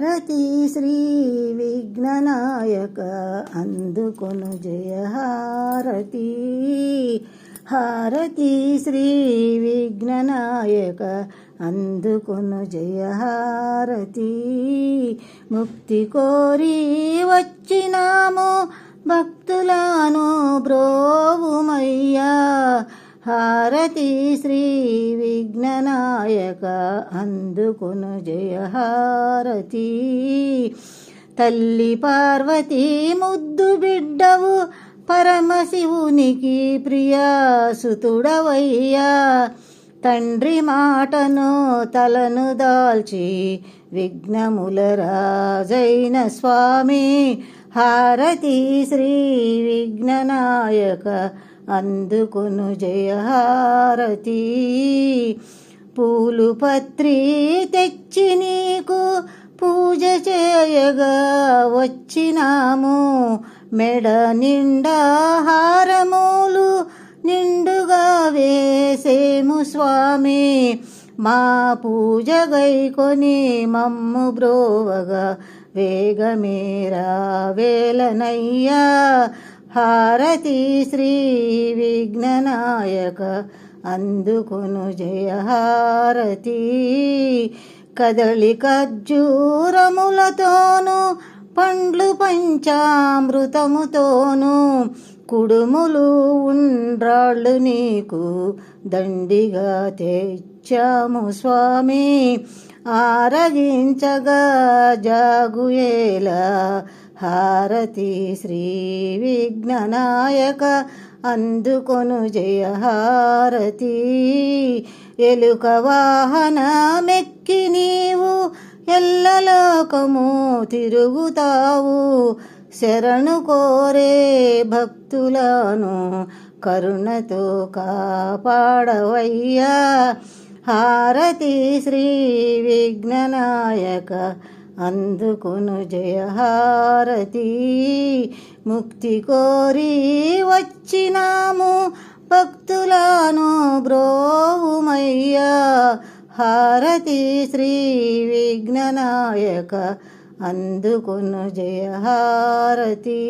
హారతి శ్రీ విఘ్ననాయక అందుకొను జయ హారతి. హారతి శ్రీ విఘ్ననాయక అందుకొను జయ హారతి. ముక్తి కోరి వచ్చినాము భక్తి హారతి శ్రీ విఘ్ననాయక అందుకును జయ హారతి తల్లి పార్వతి ముద్దు బిడ్డవు పరమశివునికి ప్రియాసుతుడవయ్యా. తండ్రి మాటను తలను దాల్చి విఘ్నముల రాజైన స్వామి హారతి శ్రీ విఘ్ననాయక అందుకొను జయ హారతి పూలు పత్రి తెచ్చి నీకు పూజ చేయగా వచ్చినాము. మెడ నిండా హారములు నిండుగా వేసేము స్వామి. మా పూజ గైకొని మమ్ము బ్రోవగా వేగమేరా వేలనయ్యా. హారతి శ్రీ విఘ్ననాయక అందుకొను జయ హారతి. కదలి ఖర్జూరములతోనూ పండ్లు పంచామృతముతోనూ కుడుములు ఉండ్రాళ్ళు నీకు దండిగా తెచ్చాము స్వామి. ఆరగించగా జాగుయేలా హారతి శ్రీ విఘ్ననాయక అందుకొను జయ హారతి. ఎలుక వాహనమెక్కి నీవు ఎల్లలోకము తిరుగుతావు. శరణు కోరే భక్తులను కరుణతో కాపాడవయ్యా. హారతి శ్రీ విఘ్ననాయక అందుకును జయ హారతి ముక్తి కోరి వచ్చినాము. భక్తులను బ్రోవుమయ్యా. హారతి శ్రీ విఘ్ననాయక అందుకును జయ హారతి